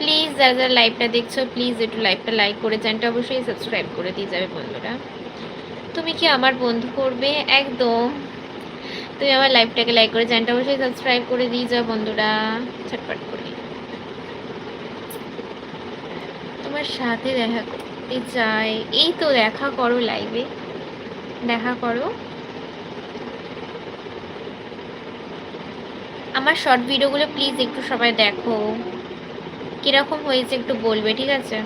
Please যারা যারা লাইভটা দেখছ প্লিজ একটু লাইভটা লাইক করে চ্যানেলটা অবশ্যই সাবস্ক্রাইব করে দিয়ে যাবে বন্ধুরা। তুমি কি আমার বন্ধু করবে? একদম। তুমি আমার লাইভটাকে লাইক করে চ্যানেলটা অবশ্যই সাবস্ক্রাইব করে দিয়ে যাও বন্ধুরা। ছটপট করে। তোমার সাথে দেখা করতে চাই। এই তো দেখা করো লাইভে দেখা করো। আমার শর্ট ভিডিওগুলো প্লিজ একটু সবাই দেখো। কীরকম হয়েছে একটু বলবে, ঠিক আছে?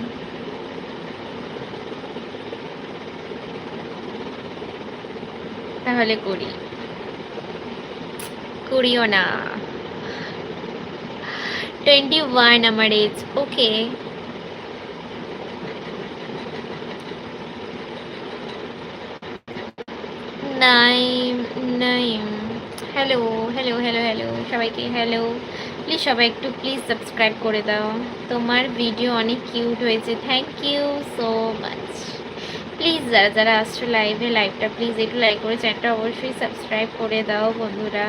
তাহলে করি। করিও না। টোয়েন্টি ওয়ান আমার age okay Naim Naim hello hello hello hello সবাইকে হ্যালো প্লিজ সবাই একটু প্লিজ সাবস্ক্রাইব করে দাও। তোমার ভিডিও অনেক কিউট হয়েছে। Thank you so much please যারা যারা আসছো লাইভে লাইভটা প্লিজ একটু লাইক করে চ্যানেলটা অবশ্যই সাবস্ক্রাইব করে দাও বন্ধুরা।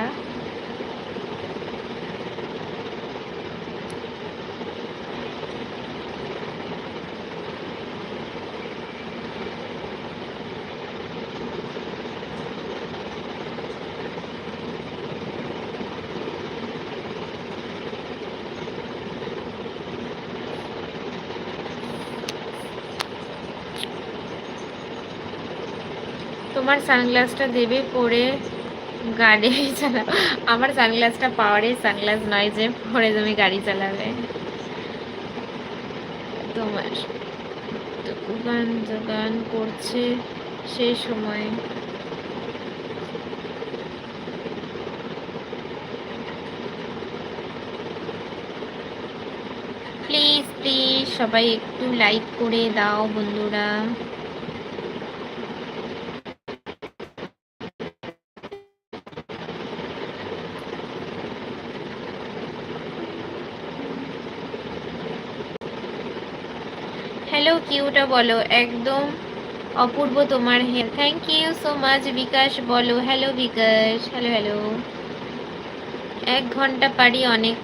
তোমার সানগ্লাসটা দেবে পরে গাড়ি চালাও। আমার সানগ্লাসটা পাওয়ারের সানগ্লাস নয় যে পরে তুমি গাড়ি চালাবে। তোমার গান গান করছে সেই সময়। প্লিজ প্লিজ সবাই একটু লাইক করে দাও বন্ধুরা। হ্যালো কিউটা বলো? একদম অপূর্ব তোমার হেল thank you so much Bikash, বলো। হ্যালো বিকাশ। হ্যালো হ্যালো এক ঘণ্টা পারি অনেক।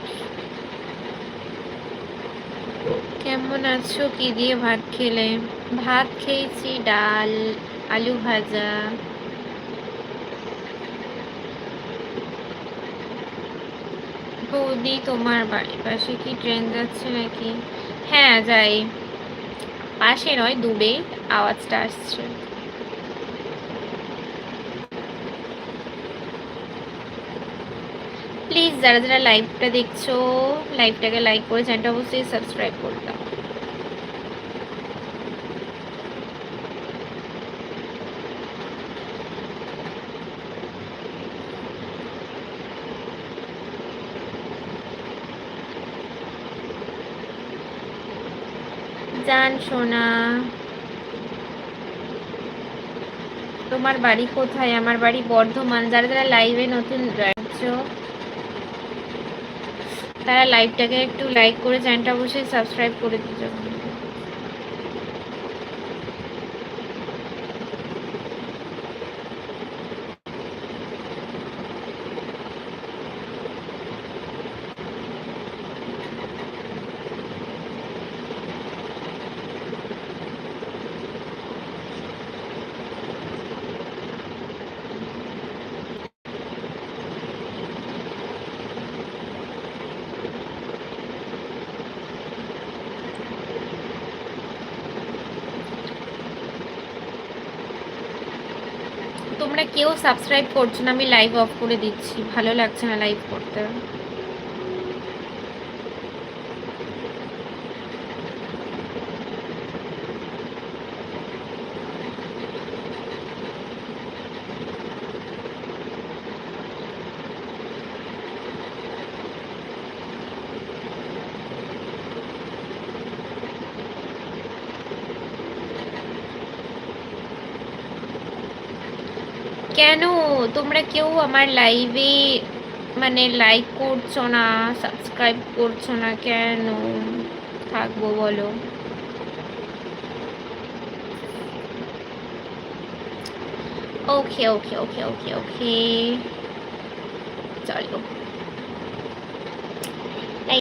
কেমন আছো কি দিয়ে ভাত খেলে? ভাত খেয়েছি, ডাল, আলু ভাজা। বৌদি, তোমার বাড়ির পাশে কি ট্রেন যাচ্ছে নাকি? হ্যাঁ যাই। পাশে নয় দূরে আওয়াজটা আসছে। প্লিজ যারা যারা লাইভটা দেখছ লাইভটাকে লাইক করে চ্যানেলটা অবশ্যই সাবস্ক্রাইব করতাম জান, সোনা। তোমার বাড়ি কোথায়? আমার বাড়ি বর্ধমান। যারা যারা লাইভে নতুন রাজ্য তারা লাইভটাকে একটু লাইক করে চ্যানেলটা অবশ্যই সাবস্ক্রাইব করে দিতে তোমরা কেউ সাবস্ক্রাইব করছ না, আমি লাইভ অফ করে দিচ্ছি। ভালো লাগছে না লাইভ করতে। কেন? তোমরা কেউ আমার লাইভে মানে লাইক করছ না সাবস্ক্রাইব করছ না কেন? থাকব বলো। ওকে ওকে ওকে ওকে ওকে চলো।